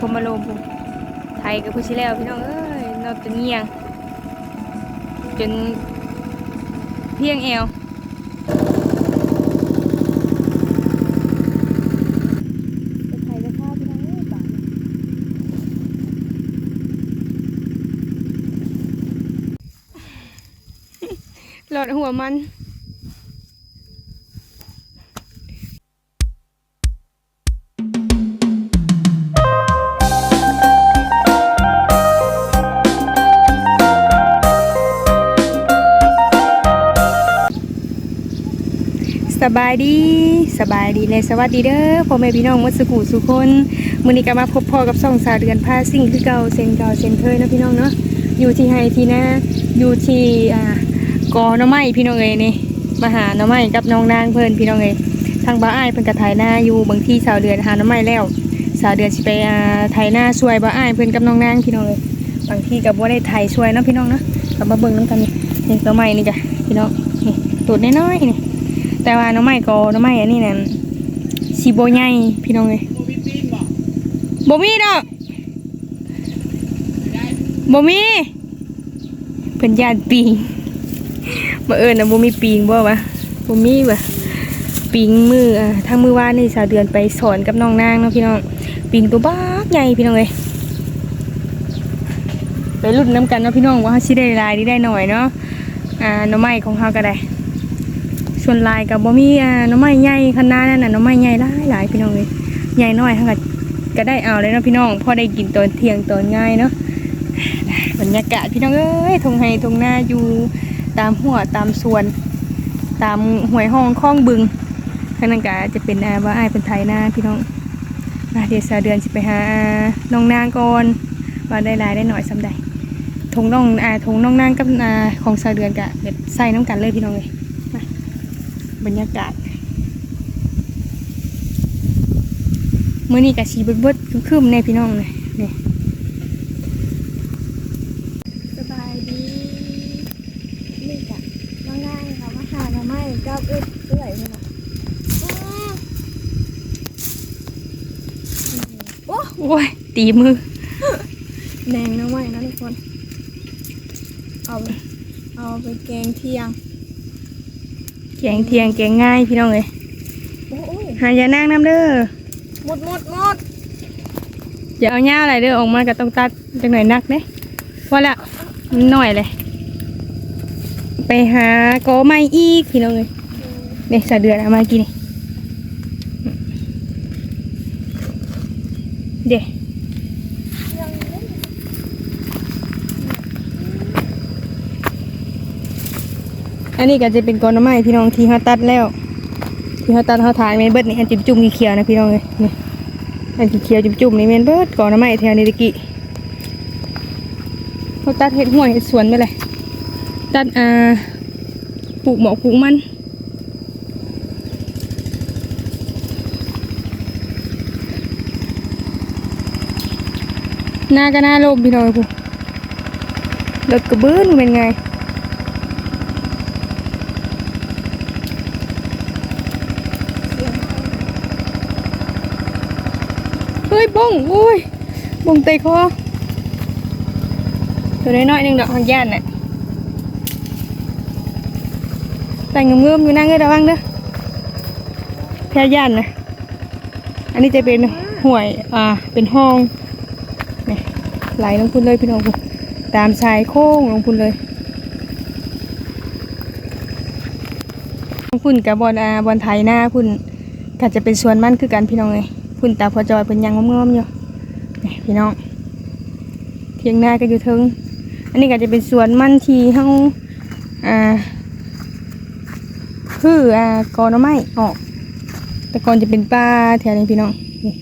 พมโลมไทยกับพุชิแล้วพี่น้องเอ้ยนอกจนเงียงจนเพียงเอวไทยก็ข้าพี่น้องเอ้ยบาหลอดหัวมัน บายดีสบายดีเลยสวัสดีเด้อพ่อแม่พี่น้องมดสุขุสุคนมือนี้ก็มาพบพ่อกับสองสาวเดือนพาสิ่งคือเก่าเซนเก่าเซนเคยนะพี่น้องเนาะอยู่ที่ไฮทีนาอยู่ที่อ่ากอน้ำไม้พี่น้องเอ้ยนี่มาหาหน้ำไม้กับน้องนางเพิ่นพี่น้องเอ้ยทางบ้าอ้ายเพิ่นก็ไถนาอยู่บางที่สาวเดือนหาหน้ำไม้แล้ว สาวเดือนสิไปอ่าไถนาช่วยบ้าอ้ายเพิ่นกับน้องนางพี่น้องเอ้ยบางที่ก็บ่ได้ไถช่วยนะพี่น้องเนาะก็มาเบิ่งนํกันนี่นี่หน้ำไม้นี่จ้ะพี่น้องนี่ตูดน้อยๆนี่ แต่ว่าน้องใหม่ก็น้องใหม่อันนี้นั่นสีโบใหญ่พี่น้องเลยบ่มีดอกบ่มีเพิ่นญาติปิงมาเอิญนะบ่มีปิงบ่วะบ่มีวะปิงมืออะทางมือว่านนี่สาวเดือนไปสอนกับน้องนางเนาะพี่น้องปิงตัวบ้ากใหญ่พี่น้องเลยไปรุ่นน้ำกันเนาะพี่น้องว่าสิได้ลายดีได้หน่อยเนาะอ่าน้องใหม่ของเฮาก็ได้ ส่วนลายกับบ่มีอ่าน้ำไม้ใหญ่ขนาดนั้นน่ะน้ำไม้ใหญ่หลายหลายพี่น้องเลยใหญ่น้อยทั้งก็ก็ได้เอาเลยเนาะพี่น้องพอได้กินตอนเที่ยงตอนง่ายเนาะบรรยากาศพี่น้องเอ้ยทงไฮทงหน้าอยู่ตามหัวตามสวน ตามห้วยห้องคลองบึงข้างนั้นก็จะเป็นอาว่าไอ้เป็นไทยนาพี่น้องมาเดี๋ยวสาเดือนสิไปหาน้องนางก่อนว่าได้หลายได้หน่อยสำใดทงน้องอาทงน้องนางกับอาของสาเดือนกะเด็ดใส่น้ำกันเลยพี่น้องเลย บรรยากาศเมื่อนี้กับชีเบิดเบิดๆคืมๆในพี่น้องเลยนี่สบายดีนี่จ้ะน้องง่ายค่ะมาหาหน่อไม้เจ้าเอื้อยเอื้อยนี่นะโอ้โอ้ยตีมือแดงน้องไม้นะทุกคน เอาไปเอาไปแกงเที่ยง แกงเทียงแกงง่ายพี่น้องเลยโอ้ยหายานั่งน้ำเด้อหมดหมดหมดอย่าเอาหญ้าอะไรเด้อออกมาก็ต้องตัดจังหน่อยนักเด้ว่าละมันหน่อยเลย ไปหากอไม้อีกพี่น้องเลยเนี่ยสะเดือนเอามากินนี่เดี๋ยว อันนี้ก็จะเป็นกอนไม้พี่น้องที่เขาตัดแล้ว ที่เขาตัดเขาถ่ายเมนเบิร์ดนี่อันจิ้มจุ่มๆเขียวนะพี่น้องเลยนี่อันสีเขียวจุ่มนี่เมนเบิร์ดกอนไม้แถวนี้ตะกี้เขาตัดเห็ดห้วยเห็ดสวนไปเลยตัดอ่าปลูกหมอกปลูกมันหน้าก็หน้าโลมพี่น้องพูรถกระเบื้องเป็นไง เฮ้ยบ้งอุ้ยบ้งเตะคอตัวน้อยๆหนึ่งดอกหางย่านน่ะแต่งเงื่อมอยู่นั่งเอ้ยระวังเด้อแพ้ย่านนะอันนี้จะเป็นห่วยอ่าเป็นห้องนี่ไหลลงพุ่นเลยพี่น้องพุ่นตามชายโค้งลงพุ่นเลยพุ่นกับบอลอาบอลไทยหน้าพุ่นก็จะเป็นสวนมั่นคือกันพี่น้องเลย พุ่นตาพอจอยเป็นยังงอมๆอยู่นี่พี่น้องเทียงหน้าก็อยู่ทึงอันนี้ก็จะเป็นสวนมันทีเฮาอ่าคืออ่ากอนอไม้ออก แต่ก่อนจะเป็นป่าแถวนี้พี่น้องนี่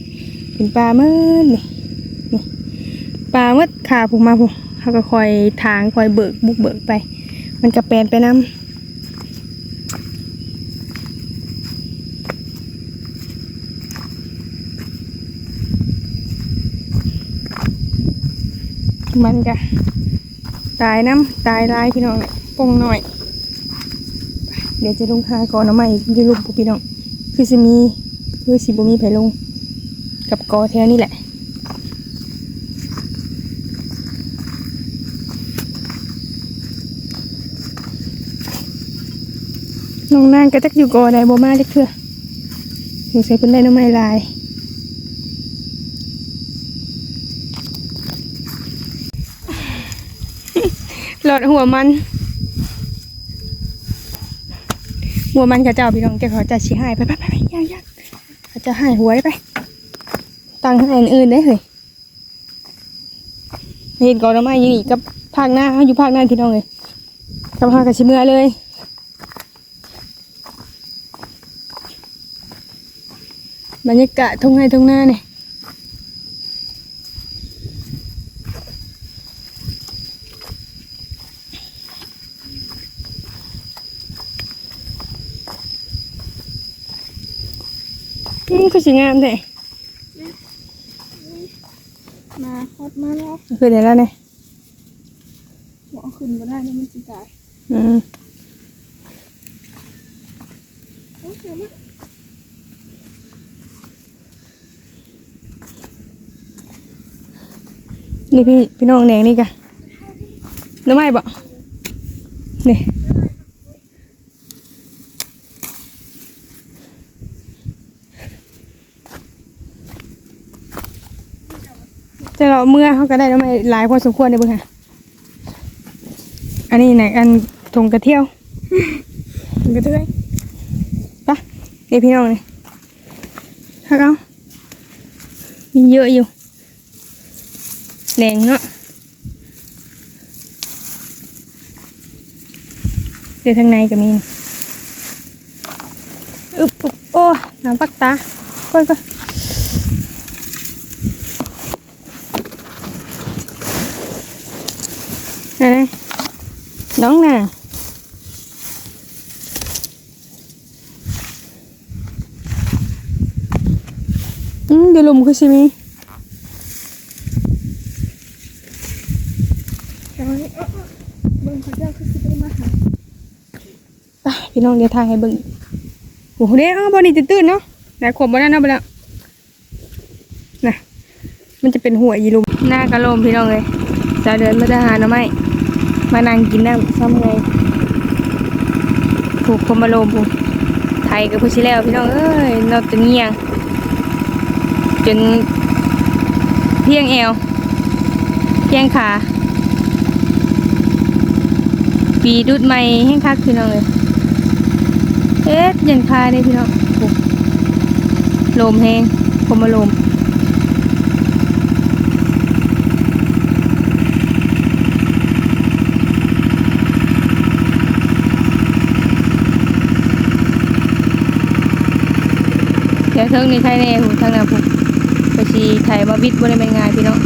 เป็นป่าเมื่อนี่นี่ป่าเมื่อขาผูกมาผูกเขาก็คอยทางคอยเบิกบุกเบิกไป มันกระแปลนไปน้ำ มันจะตายน้ำตายลายพี่น้องเนี่ปงหน่อย เดี๋ยวจะลงคากอนน้ำใหม่จะลงพี่น้อง คือสิมีคือสิบุมีไผลง กับกอแถวนี่แหละน้องนางก็จะอยู่กอได้บ่มาจักเทื่อสงสัยเพิ่นได้น้ำไม้ลาย ดหัวมัน หัวมันเขาเจ้าพี่น้องเจ้าเขาจะชี้ให้ไปไปไปไปยากยากเขาจะให้หวยไปตังค์ให้อื่นได้เลยเห็นก่อนแล้วมาอยู่นี่กับภาคหน้าเขาอยู่ภาคหน้าพี่น้องเลยกับภาคกับชิเมือเลยบรรยากาศทุ่งไร่ทุ่งนาเนี่ย อืมก็สิงามเลยมาฮอดมาแล้วคือเดี๋ยวแล้วเนี่ยหมอขึ้นมาได้แล้วมันจะตายอืมโอ้ยเดี๋ยวนะนี่พี่พี่น้องแดงนี่กะน้ำไม้บ่นี่ แต่เราเมื่อเขาก็ได้น้ำไม้หลายพอสมควรเลยเบิ่งค่ะ อันนี้ไหนอันทงกระเที่ยวมันก็ได้ปะนี่พี่น้องนี่ฮักเอามีเยอะอยู่แดงเนาะเดี๋ยวทางในก็มีอึบอึบโอ้น้ำปักตาก้อยก้อยอะไรน้องน่ะ อืมเดี๋ยวลมคือสิมี แต่ว่านี่เอ้อเอ้อเบิ่งเขาเจ้าคือสิ ได้มาหาไปพี่น้องเดี๋ยวทายให้เบิ่งโอ้โหเด้อ้าวบอนี่ตื่นเนาะไหนขวบบอนั่นเอาไปแล้วนะมันจะเป็นหัวยีลุมหน้ากระโลมพี่น้องเลยจะเดินมาจะหาหน่อไม้ มานั่งกินน้ำซ้ำไงผูกคมมาโลมผูกไทยกับผู้ชิแล้วพี่น้องเอ้ยนอกจากเงียงจนเพียงเอวเพียงขาปีดุดใหม่แห้งคักพี่น้องเลยเอ๊ะยังคาเนี่ยพี่น้องลมแห้งผมมาลม เทิงนี่ใครแน่หูทางหน้าผมไปชีไทยมาวิดบริเวณงานพี่น้อง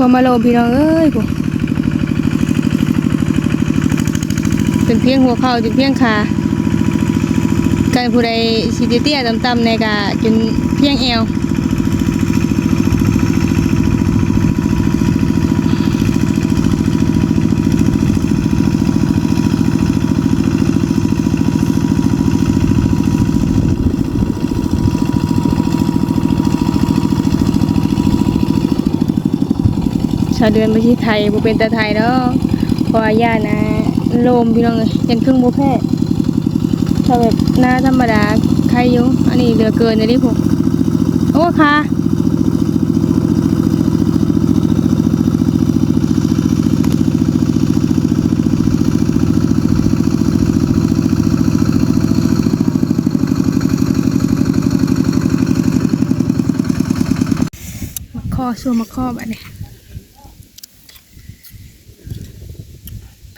พอมาโลมพี่น้องเอ้ยผมเป็นเพียงหัวเข่าจนเพียงขาการผู้ใดสิเตี้ยต่ำๆในกาจนเพียงเอว ชาวเดือนไปที่ไทยบ่เป็นต่ไทยเพราะว่าย่านะ โลมพี่น้องเลยยันครึ่งบ่แพ้ถ้าแบบหน้าธรรมดาใครอยู่อันนี้เหลือเกินเลยดิผมโอ้ค่ะมาข้อชัวมาข้อแบบนี้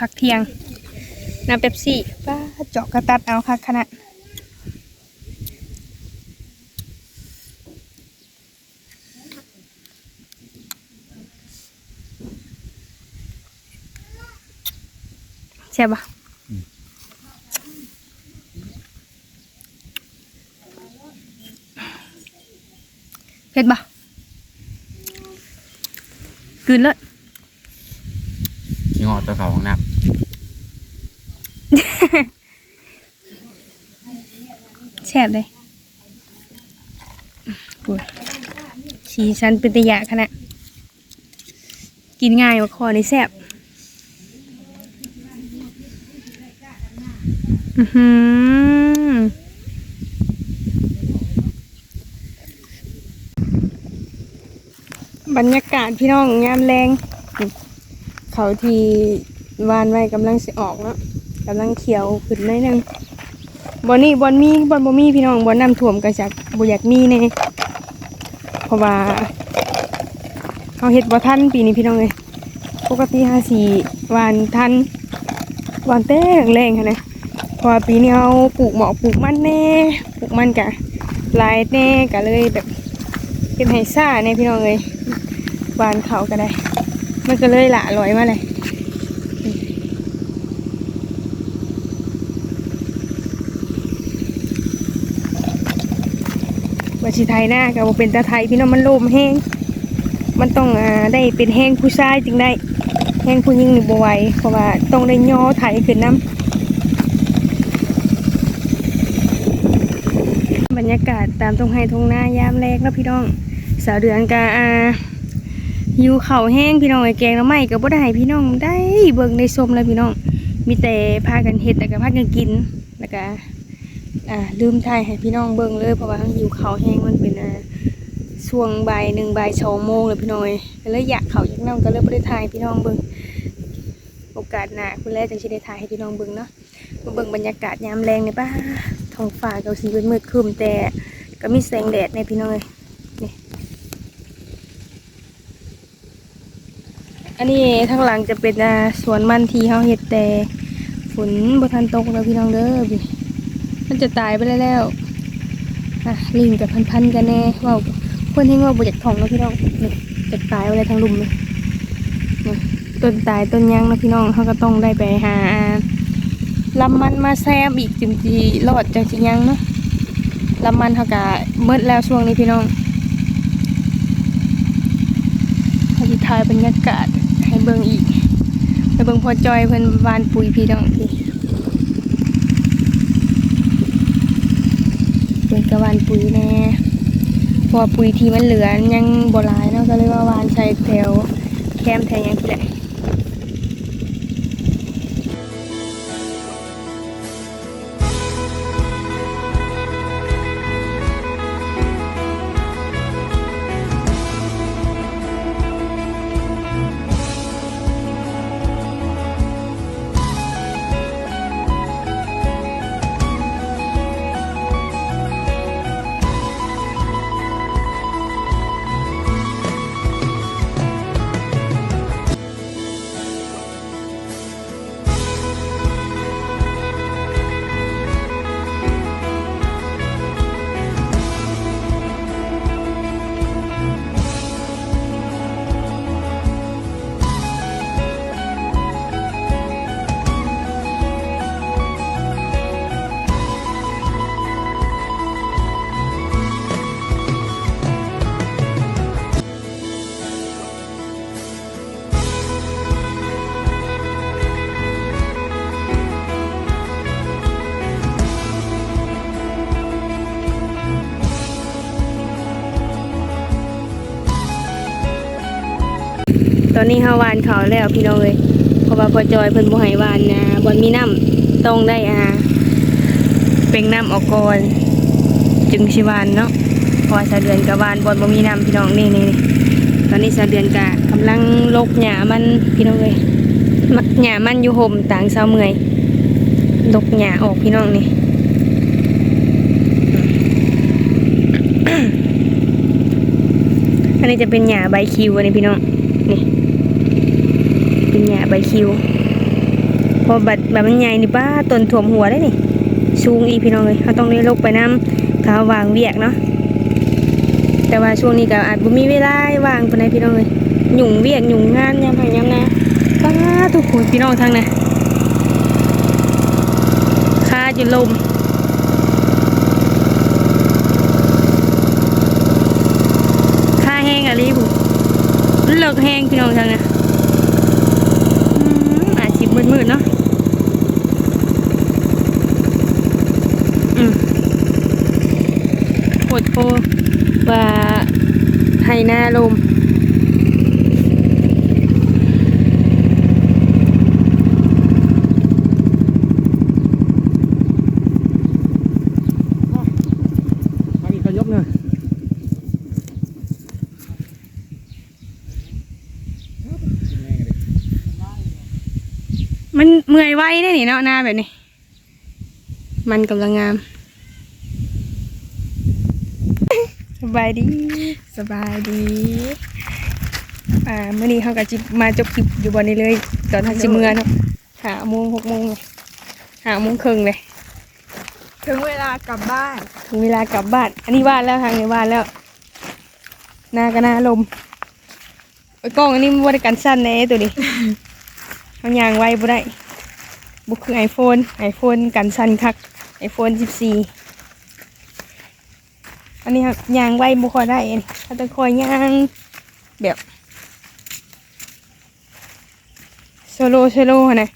พักเที่ยงน้ำเป๊ปซี่ป้าเจาะกระตัดเอาค่ะขนาดแซ่ปะเผ็ดปะกืนเลยยี่ห้อตัวเขาของน้ แซ่บเลยสีสันเป็นตะยะขนาดกินง่ายกว่าคอนี่แซ่บอือหือบรรยากาศพี่น้องยามแรง เขาทีวานไว้กำลังสิออกเนาะ กำลังเขียวขึ้นหน่อยนึงบอนนี่บอนมีบอนบ่มีพี่น้องบอนน้ำท่วมก็จากบ่อยากมีแน่เพราะว่าเขาเฮ็ดบ่ทันปีนี้พี่น้องเลยปกติห้าสี่วานทันวานเต้แรงๆค่ะนะพราะว่าปีนี้เอาปลูกหมอกปลูกมันแน่ปลูกมันกะลายแน่ก็เลยแบบเป็นไห้ซ่าแน่พี่น้องเลยวานเขาก็ได้ มันก็เลยละลอยมาเลย ชิไทยหน้ากับเป็นตาไทยพี่น้องมันโลมแห้งมันต้องอ่าได้เป็นแห้งผู้ชายจึงได้แห้งผู้หญิงหนึ่งบไหวเพราะว่าต้องได้ย่อไทยขึ้นน้ำบรรยากาศตามตรงไฮทงหน้ายามแรกแล้วพี่น้องสาวเดือนกาอาอยู่เข่าแห้งพี่น้องไอ้แกงแล้วไม่ก็บ่ได้พี่น้องได้เบิ่งได้ชมแล้วพี่น้อง มีแต่พากันเฮ็ดแล้วก็พากันกินแล้วก็ อ่าลืมถ่ายให้พี่น้องเบิ่งเลยเพราะว่าอยู่เขาแห้งมันเป็นอ่าช่วงบ่ายหนึ่งบ่ายสองโมงเลยพี่น้องเอ้ยก็เลยอยากเขาอยากนั่งก็เลยบ่ได้ถ่ายพี่น้องเบิ่งโอกาสหน้าคุณแรกจังสิได้ถ่ายให้พี่น้องเบิ่งเนาะมาเบิ่งบรรยากาศยามแรงในป้าท้องฟ้าก็สีมืดๆครึ้มแต่ก็มีแสงแดดในพี่น้องเอ้ยอันนี้ทางหลังจะเป็นสวนมันที่เฮาเฮ็ดแต่ฝนบทันตกแล้วพี่น้องเด้อพี่ มันจะตายไปแล้วอะลิงกับพันๆกันแน่เว้าคนที่ว่าบ่อยากทองนะพี่น้องนี่จะตายไปแล้วทั้งลุมเลยนี่ต้นตายต้นยังนะพี่น้องเฮาก็ต้องได้ไปหาลำมันมาแซมอีกจึงสิรอดจังสิยังเนาะลำมันเฮาก็หมดแล้วช่วงนี้พี่น้องเขาจะถ่ายบรรยากาศให้เบิ่งอีกไปเบิ่งพอจอยเพิ่อนวานปุ๋ยพี่น้องพี่เพิ่น ก็วานปุ๋ยแน่พอปุ๋ยที่มันเหลือยังบ่หลายเนาะก็เลยว่าวานใส่แถวแคมแถวหยังที่แหละ อนนี้เฮาวานเขาแล้วพี่น้องเอ้ยเพราะว่าพอจอยเพิ่นบ่ให้วานนะบ่มีน้ำต้องได้อ่าเป่งน้ำออกก่อนจึงสิวานเนาะพราะว่าสะเดือนกับวานบ่บ่มีน้ำพี่น้องนี่นี่ตอนนี้สะเดือนกะกำลังลกหญ้ามันพี่น้องเอ้ยมะหญ้ามันอยู่ห่มต่างเสาเมื่อยลกหญ้าออกพี่น้องนี่อันนี้จะเป็นหญ้าใบคิวอันนี้พี่น้อง เป็นหญ้าใบคิว พอบัดแบบมันใหญ่นี่ป้าต้นถ่วมหัวได้นี่สูงอีพี่น้องเลยเขาต้องได้ลกไปน้ำเขาวางเวียกเนาะแต่ว่าช่วงนี้ก็อาจบ่มีเวลาวางปานใดพี่น้องเลยหยุ่งเวียกหยุ่งงานยามไหยามนาป้าทุกคนพี่น้องทางนะจนลมคาแห้งอะไรผู้เลิกแห้งพี่น้องทางน่ะ มืดๆเนาะอืมโคตรโพว่าให้หน้าลม มาอีกก็ยกเนอะ มันเมื่อยไว้ได้นี่เนาะหน้าแบบนี้ มันกำลังงาม สบายดี สบายดี อ่าเมื่อนี้เขาก็จิมาจบคลิปอยู่บนนี้เลย ตอนทักสิเมื่อเนาะหาโมงหกโมงเลยหาโมงครึ่งเลย ถึงเวลากลับบ้าน ถึงเวลากลับบ้าน อันนี้บ้านแล้วทางนี้บ้านแล้วหน้าก็หน้าลมไอ้ยกล้องอันนี้มันบริการสั้นแน่ตัวนี้ มันยางไว้บ่ได้บุคือไอโฟนไอโฟนกันสั้นคักไอโฟนสิบสี่อันนี้ครับยางไว้บุคอยได้เองเขาจะคอยยางแบบโซโลโซโลนะ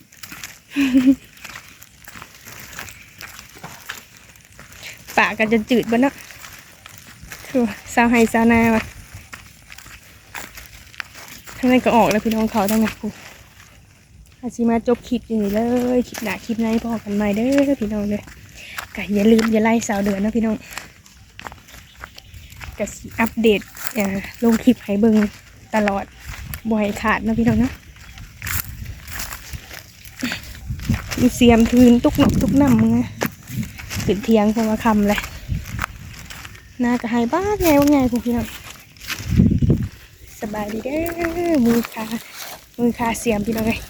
ปากกันจะจืดบ้านะคือสาวไฮสาวนาวะทั้งนั้นก็ออกแล้วพี่น้องเขาทั้งนั้นพู อาชิมาจบคลิปอยู่นี้เลยคลิปหนาคลิปไหนพอกันใหม่เด้อพี่น้องเลยก็อย่าลืมอย่าไล่สาวเดือนนะพี่น้องก็สิอัปเดตอ่าลงคลิปให้เบิ่งตลอดบ่ให้ขาดนะพี่น้องนะมีเสียมทืนตุกหนกตุกน้ำมึงขึ้นเทียงพราะว่าคำเลยหน้ากระหายบ้าไงว่าไงพวกพี่น้องสบายดีเด้อมือขามือขาเสียมพี่น้องเลย